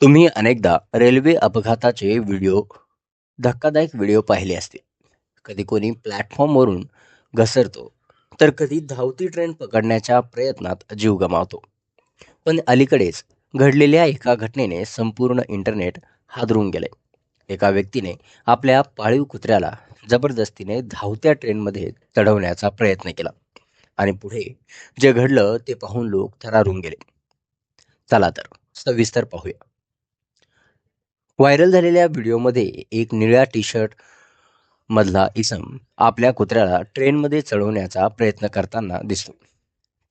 तुम्ही अनेकदा रेल्वे अपघाताचे व्हिडिओ धक्कादायक व्हिडिओ पाहिले असतील. कधी कोणी प्लॅटफॉर्मवरून घसरतो तर कधी धावती ट्रेन पकडण्याच्या प्रयत्नात जीव गमावतो. पण अलीकडेच घडलेल्या एका घटनेने संपूर्ण इंटरनेट हादरून गेले. एका व्यक्तीने आपल्या पाळीव कुत्र्याला जबरदस्तीने धावत्या ट्रेनमध्ये चढवण्याचा प्रयत्न केला आणि पुढे जे घडलं ते पाहून लोक थरारून गेले. चला तर सविस्तर पाहूया. व्हायरल झालेल्या व्हिडिओमध्ये एक निळ्या टी शर्ट मधला इसम आपल्या कुत्र्याला ट्रेनमध्ये चढवण्याचा प्रयत्न करताना दिसतो.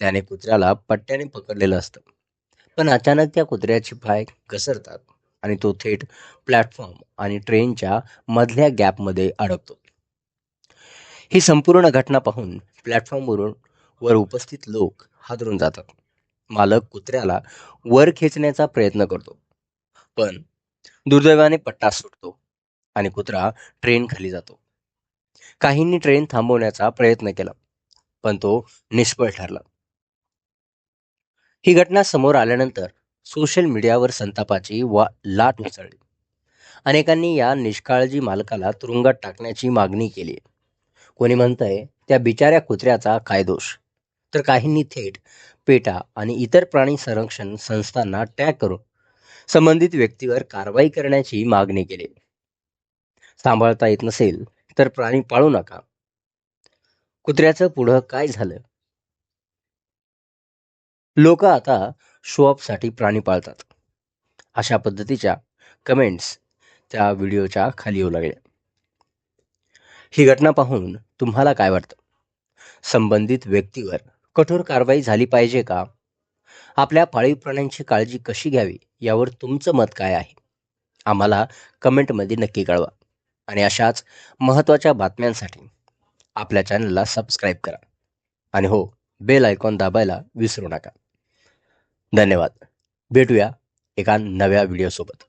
त्याने कुत्र्याला पट्ट्याने पकडलेलं असतं. पण अचानक त्या कुत्र्याची पाय घसरतात आणि तो थेट प्लॅटफॉर्म आणि ट्रेनच्या मधल्या गॅपमध्ये अडकतो. ही संपूर्ण घटना पाहून प्लॅटफॉर्मवरून वर उपस्थित लोक हादरून जातात. मालक कुत्र्याला वर खेचण्याचा प्रयत्न करतो. पण दुर्दैवाने पट्टा सुटतो आणि कुत्रा ट्रेन खाली जातो. काहींनी ट्रेन थांबवण्याचा प्रयत्न केला पण तो निष्फळ ठरला. ही घटना समोर आल्यानंतर सोशल मीडियावर संतापाची वा लाट उसळली अनेकांनी या निष्काळजी मालकाला तुरुंगात टाकण्याची मागणी केली. कोणी म्हणतंय त्या बिचाऱ्या कुत्र्याचा काय दोष? तर काहींनी थेट पेटा आणि इतर प्राणी संरक्षण संस्थांना टॅग करून संबंधित व्यक्तीवर कारवाई करण्याची मागणी केली. सांभाळता येत नसेल तर प्राणी पाळू नका. कुत्र्याचं पुढं काय झालं? लोक आता शोअपसाठी प्राणी पाळतात. अशा पद्धतीच्या कमेंट्स त्या व्हिडिओच्या खाली येऊ लागल्या. ही घटना पाहून तुम्हाला काय वाटतं? संबंधित व्यक्तीवर कठोर कारवाई झाली पाहिजे का? आपल्या पाळीव प्राण्यांची काळजी कशी घ्यावी? यावर तुमचं मत काय आहे? आम्हाला कमेंटमध्ये नक्की कळवा. आणि अशाच महत्त्वाच्या बातम्यांसाठी आपल्या चॅनलला सबस्क्राईब करा. आणि हो बेल आयकॉन दाबायला विसरू नका. धन्यवाद. भेटूया एका नव्या व्हिडिओसोबत